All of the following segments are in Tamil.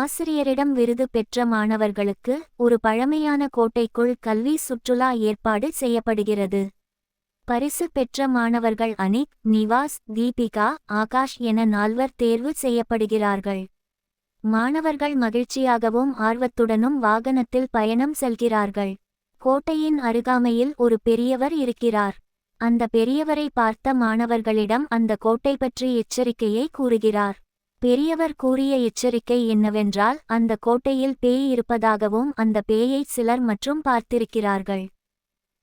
ஆசிரியரிடம் விருது பெற்ற மாணவர்களுக்கு ஒரு பழமையான கோட்டைக்குள் கல்வி சுற்றுலா ஏற்பாடு செய்யப்படுகிறது. பரிசு பெற்ற மாணவர்கள் அனிக் நிவாஸ் தீபிகா ஆகாஷ் என நால்வர் தேர்வு செய்யப்படுகிறார்கள். மாணவர்கள் மகிழ்ச்சியாகவும் ஆர்வத்துடனும் வாகனத்தில் பயணம் செல்கிறார்கள். கோட்டையின் அருகாமையில் ஒரு பெரியவர் இருக்கிறார். அந்த பெரியவரை பார்த்த மாணவர்களிடம் அந்த கோட்டை பற்றி எச்சரிக்கையை கூறுகிறார். பெரியவர் கூறிய எச்சரிக்கை என்னவென்றால் அந்த கோட்டையில் பேய் இருப்பதாகவும் அந்த பேயை சிலர் மற்றும் பார்த்திருக்கிறார்கள்.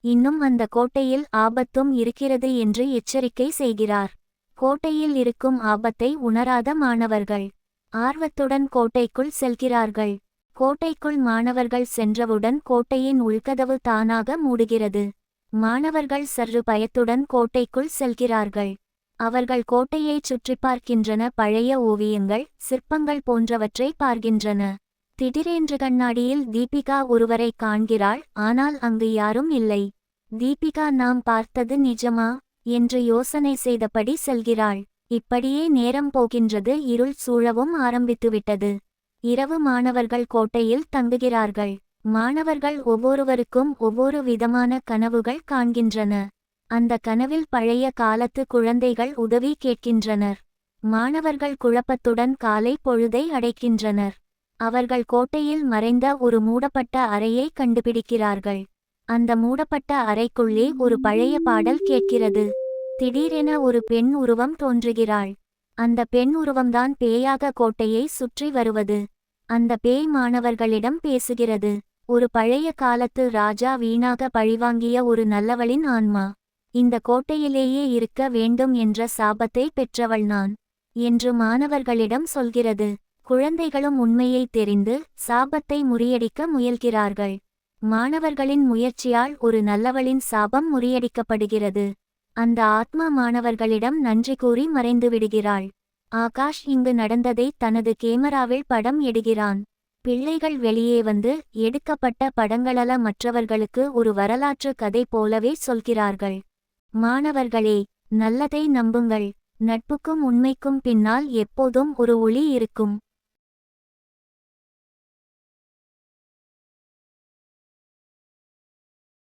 இன்னும் அந்த கோட்டையில் ஆபத்தும் இருக்கிறது என்று எச்சரிக்கை செய்கிறார். கோட்டையில் இருக்கும் ஆபத்தை உணராத மாணவர்கள். ஆர்வத்துடன் கோட்டைக்குள் செல்கிறார்கள். கோட்டைக்குள் மாணவர்கள் சென்றவுடன் கோட்டையின் உள்கதவு தானாக மூடுகிறது. மாணவர்கள் சற்று பயத்துடன் கோட்டைக்குள் செல்கிறார்கள். அவர்கள் கோட்டையைச் சுற்றி பார்க்கின்றன பழைய ஓவியங்கள் சிற்பங்கள் போன்றவற்றை பார்க்கின்றன. திடீரென்று கண்ணாடியில் தீபிகா ஒருவரை காண்கிறாள் ஆனால் அங்கு யாரும் இல்லை. தீபிகா நாம் பார்த்தது நிஜமா? என்று யோசனை செய்தபடி செல்கிறாள். இப்படியே நேரம் போகின்றது இருள் சூழவும் ஆரம்பித்துவிட்டது. இரவு மாணவர்கள் கோட்டையில் தங்குகிறார்கள். மாணவர்கள் ஒவ்வொருவருக்கும் ஒவ்வொரு விதமான கனவுகள் காண்கின்றன. அந்த கனவில் பழைய காலத்து குழந்தைகள் உதவி கேட்கின்றனர். மாணவர்கள் குழப்பத்துடன் காலை பொழுதை அடைக்கின்றனர். அவர்கள் கோட்டையில் மறைந்த ஒரு மூடப்பட்ட அறையை கண்டுபிடிக்கிறார்கள். அந்த மூடப்பட்ட அறைக்குள்ளே ஒரு பழைய பாடல் கேட்கிறது. திடீரென ஒரு பெண் உருவம் தோன்றுகிறாள். அந்த பெண் உருவம்தான் பேயாக கோட்டையை சுற்றி வருவது. அந்த பேய் மாணவர்களிடம் பேசுகிறது. ஒரு பழைய காலத்து ராஜா வீணாக பழிவாங்கிய ஒரு நல்லவளின் ஆன்மா. இந்த கோட்டையிலேயே இருக்க வேண்டும் என்ற சாபத்தை பெற்றவள் நான் என்று மாணவர்களிடம் சொல்கிறது. குழந்தைகளும் உண்மையை தெரிந்து சாபத்தை முறியடிக்க முயல்கிறார்கள். மாணவர்களின் முயற்சியால் ஒரு நல்லவளின் சாபம் முறியடிக்கப்படுகிறது. அந்த ஆத்மா மாணவர்களிடம் நன்றி கூறி மறைந்துவிடுகிறாள் ஆகாஷ் இங்கு நடந்ததை தனது கேமராவில் படம் எடுகிறான் பிள்ளைகள் வெளியே வந்து எடுக்கப்பட்ட படங்களல மற்றவர்களுக்கு ஒரு வரலாற்று கதை போலவே சொல்கிறார்கள். மாணவர்களே நல்லதை நம்புங்கள். நட்புக்கும் உண்மைக்கும் பின்னால் எப்போதும் ஒரு ஒளி இருக்கும்.